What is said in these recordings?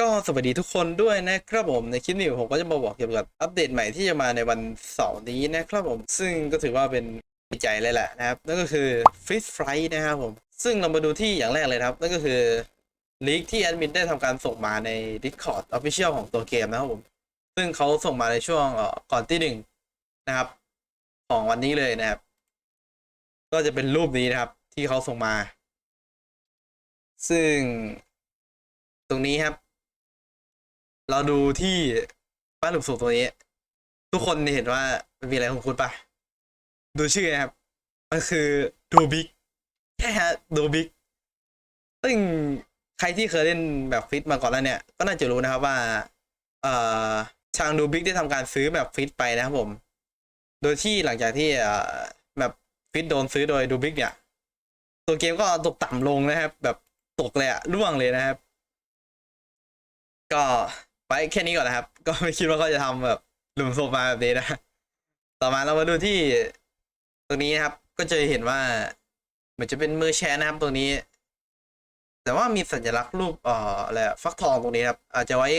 ก็สวัสดีทุกคนด้วยนะครับผมในคลิปนี้ผมก็จะมาบอกเกี่ยวกับอัปเดตใหม่ที่จะมาในวันเสาร์นี้นะครับผม ซึ่งก็ถือว่าเป็นดีใจเลยแหละนะครับ นั่นก็คือ Fish Flight นะครับผม ซึ่งเรามาดูที่อย่างแรกเลยครับ นั่นก็คือลีกที่แอดมินได้ทำการส่งมาใน Discord Official ของตัวเกมนะครับผม ซึ่งเขาส่งมาในช่วงก่อนที่หนึ่งนะครับ ของวันนี้เลยนะครับ ก็จะเป็นรูปนี้นะครับ ที่เขาส่งมา ซึ่งตรงนี้ครับ เราดูที่บ้านหลุมศพตัวนี้ ทุกคนเห็นว่ามันมีอะไรของคุณปะดูชื่อนะครับมันคือดูบิ๊กแค่ฮะดูบิ๊กซึ่งใครที่เคยเล่นแบบฟิตมาก่อนแล้วเนี่ย ก็น่าจะรู้นะครับว่า เอ่อทางดูบิ๊กได้ทำการซื้อแบบฟิตไปนะครับผม โดยที่หลังจากที่แบบฟิตโดนซื้อโดยดูบิ๊กเนี่ย ตัวเกมก็ตกต่ำลงนะครับ แบบตกเลยอะร่วงเลยนะครับ ก็ ไปแค่นี้ก่อนนะครับ ก็ไม่คิดว่าเขาจะทำแบบหลุมศพมาแบบนี้นะ ต่อมาเรามาดูที่ตรงนี้นะครับ ก็จะเห็นว่าเหมือนจะเป็นมือแชร์นะครับตรงนี้ แต่ว่ามีสัญลักษณ์รูปเอ่ออะไรฟักทองตรงนี้ครับ อาจจะไว้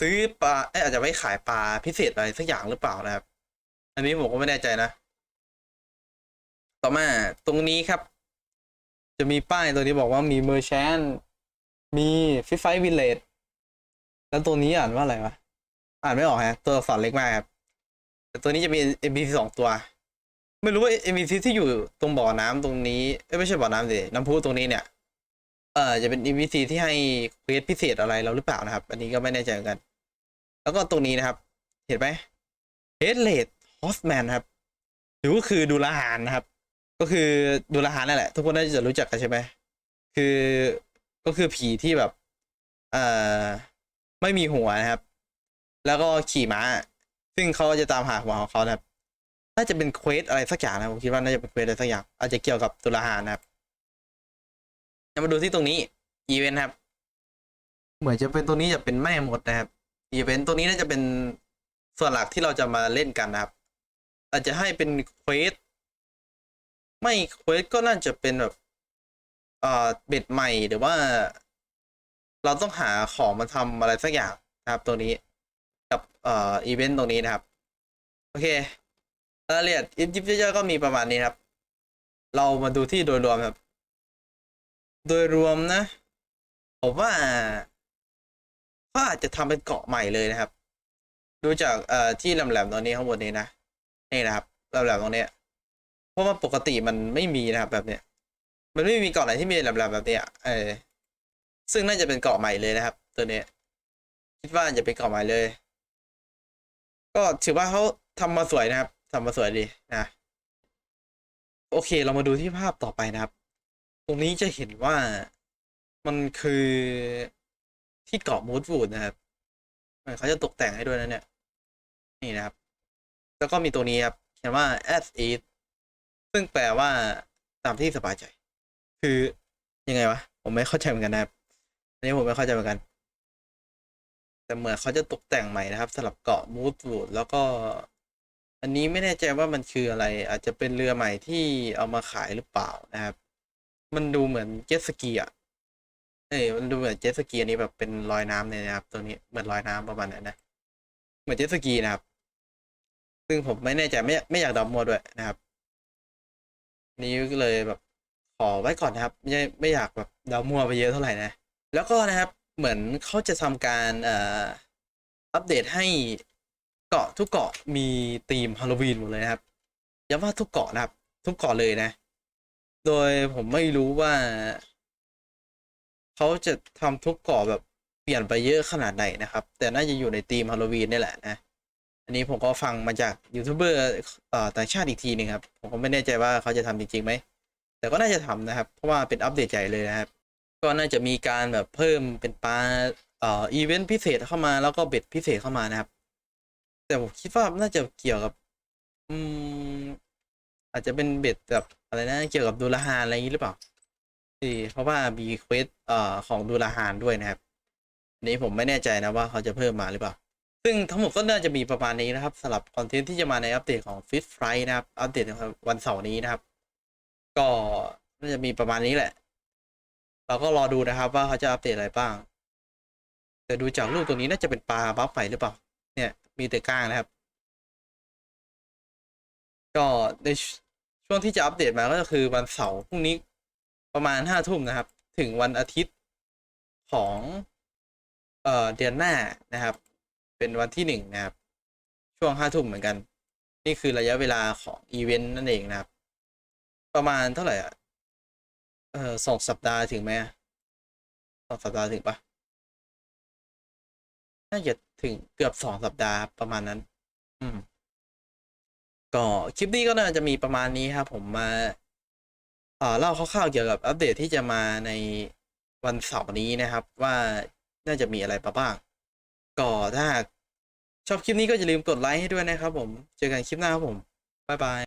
ซื้อปลาเอ้ยอาจจะไว้ขายปลาพิเศษอะไรสักอย่างหรือเปล่านะครับ อันนี้ผมก็ไม่แน่ใจนะ ต่อมาตรงนี้ครับ จะมีป้ายตัวนี้บอกว่ามีเมอร์แชนมีฟิฟไฟวิลเลจ แล้วตัวนี้อ่านว่าอะไรวะ อ่านไม่ออกฮะ ตัวอักษรเล็กมากครับ แต่ตัวนี้จะมี NPC สองตัว ไม่รู้ว่า NPC ที่อยู่ตรงบ่อน้ำตรงนี้ไม่ใช่บ่อน้ำสิ น้ำพุตรงนี้เนี่ย เออจะเป็น NPC ที่ให้เควสพิเศษอะไรเราหรือเปล่านะครับ อันนี้ก็ไม่แน่ใจเหมือนกัน แล้วก็ตรงนี้นะครับ เห็นไหมเฮดเลดฮอสแมนครับ หรือก็คือดูลหานนะครับ ก็คือดูลหานนั่นแหละ ทุกคนน่าจะรู้จักกันใช่ไหม คือ ก็คือผีที่แบบ เอ่อ ไม่มีหัวนะครับ แล้วก็ขี่ม้า ซึ่งเขาจะตามหาหัวของเขานะครับ น่าจะเป็นเควสอะไรสักอย่างนะผมคิดว่าน่าจะเป็นเควสอะไรสักอย่าง อาจจะเกี่ยวกับตุลาหารนะครับมาดูที่ตรงนี้อีเวนต์ครับ เหมือนจะเป็นตัวนี้จะเป็นแม่หมดนะครับอีเวนต์ตัวนี้น่าจะเป็นส่วนหลักที่เราจะมาเล่นกันนะครับ อาจจะให้เป็นเควสไม่เควสก็น่าจะเป็นแบบเอ่อเบ็ดใหม่หรือว่า เราต้องหาของมาทำอะไรสักอย่างนะครับตัวนี้กับเอ่ออีเวนต์ตรงนี้นะครับ โอเครายละเอียดยิบยิบย่อยๆก็มีประมาณนี้ครับ เรามาดูที่โดยรวมครับ โดยรวมนะผมว่าก็อาจจะทำเป็นเกาะใหม่เลยนะครับ ดูจากเอ่อที่แหลมๆตรงนี้ข้างบนนี้นะนี่นะครับแหลมๆตรงนี้เพราะว่าปกติมันไม่มีนะครับแบบเนี้ยมันไม่มีเกาะไหนที่มีแหลมๆแบบเนี้ยเออ ซึ่งน่าจะเป็นเกาะใหม่เลยนะครับ ตัวนี้คิดว่าจะเป็นเกาะใหม่เลย ก็ถือว่าเขาทำมาสวยนะครับทำมาสวยดีนะโอเค เรามาดูที่ภาพต่อไปนะครับ ตรงนี้จะเห็นว่ามันคือที่เกาะมูดวูดนะครับเขาจะตกแต่งให้ด้วยนะเนี่ย นี่นะครับ แล้วก็มีตัวนี้ครับเขียนว่า as is ซึ่งแปลว่าตามที่สบายใจ คือยังไงวะ ผมไม่เข้าใจเหมือนกันนะครับ นนี้ผมไม่เข้าใจเหมือนกัน แต่เหมือนเขาจะตกแต่งใหม่นะครับสำหรับเกาะมูดวูดแล้วก็ อันนี้ไม่แน่ใจว่ามันคืออะไร อาจจะเป็นเรือใหม่ที่เอามาขายหรือเปล่านะครับ มันดูเหมือนเจ็ตสกีอะเอ้ยมันดูเหมือนเจ็ตสกีอันนี้แบบเป็นลอยน้ำเลยนะครับ ตัวนี้เหมือนลอยน้ำประมาณนั้นนะเหมือนเจ็ตสกีนะครับ ซึ่งผมไม่แน่ใจไม่ไม่อยากดามัวด้วยนะครับนี้ก็เลยแบบขอไว้ก่อนนะครับ ไม่ไม่อยากแบบเดามัวไปเยอะเท่าไหร่นะ แล้วก็นะครับเหมือนเขาจะทำการอัปเดตให้เกาะทุกเกาะมีธีมฮาโลวีนหมดเลยนะครับย้ำว่าทุกเกาะนะครับ ทุกเกาะเลยนะ โดยผมไม่รู้ว่าเขาจะทำทุกเกาะแบบเปลี่ยนไปเยอะขนาดไหนนะครับ แต่น่าจะอยู่ในธีมฮาโลวีนนี่แหละนะอันนี้ผมก็ฟังมาจากยูทูบเบอร์ต่างชาติอีกทีหนึ่งครับ ผมก็ไม่แน่ใจว่าเขาจะทำจริงๆไหม แต่ก็น่าจะทำนะครับ เพราะว่าเป็นอัปเดตใหญ่เลยนะครับ ก็น่าจะมีการแบบเพิ่มเป็นปลาเอ่ออีเวนต์พิเศษเข้ามาแล้วก็เบ็ดพิเศษเข้ามานะครับ แต่ผมคิดว่าน่าจะเกี่ยวกับ อืม อาจจะเป็นเบ็ดแบบอะไรนะเกี่ยวกับดูลาหารอะไรอย่างนี้หรือเปล่าที่เพราะว่ามีเควสเอ่อของดูลาหารด้วยนะครับนี้ผมไม่แน่ใจนะว่าเขาจะเพิ่มมาหรือเปล่า ซึ่งทั้งหมดก็น่าจะมีประมาณนี้นะครับสำหรับคอนเทนต์ที่จะมาในอัปเดตของ Fit Flight นะครับ อัปเดตวันเสาร์นี้นะครับ ก็น่าจะมีประมาณนี้แหละ เราก็รอดูนะครับว่าเขาจะอัปเดตอะไรบ้าง แต่ดูจากรูปตรงนี้น่าจะเป็นปลาบัฟไฟหรือเปล่า เนี่ยมีแต่ก้างนะครับ ก็ในช่วงที่จะอัปเดตมาก็คือวันเสาร์พรุ่งนี้ประมาณห้าทุ่มนะครับ ถึงวันอาทิตย์ของเอ่อเดือนหน้านะครับ เป็นวันที่หนึ่งนะครับ ช่วงห้าทุ่มเหมือนกัน นี่คือระยะเวลาของอีเวนต์นั่นเองนะครับ ประมาณเท่าไหร่อะ เออสองสัปดาห์ถึงไหมสองสัปดาห์ถึงปะน่าจะถึงเกือบสองสัปดาห์ประมาณนั้น อืม ก็คลิปนี้ก็น่าจะมีประมาณนี้ครับผมมาเอ่อเล่าคร่าวๆเกี่ยวกับอัปเดตที่จะมาในวันเสาร์นี้นะครับ ว่าน่าจะมีอะไรบ้างก็ถ้าชอบคลิปนี้ก็อย่าลืมกดไลค์ให้ด้วยนะครับผม เจอกันคลิปหน้าครับผม บ๊ายบาย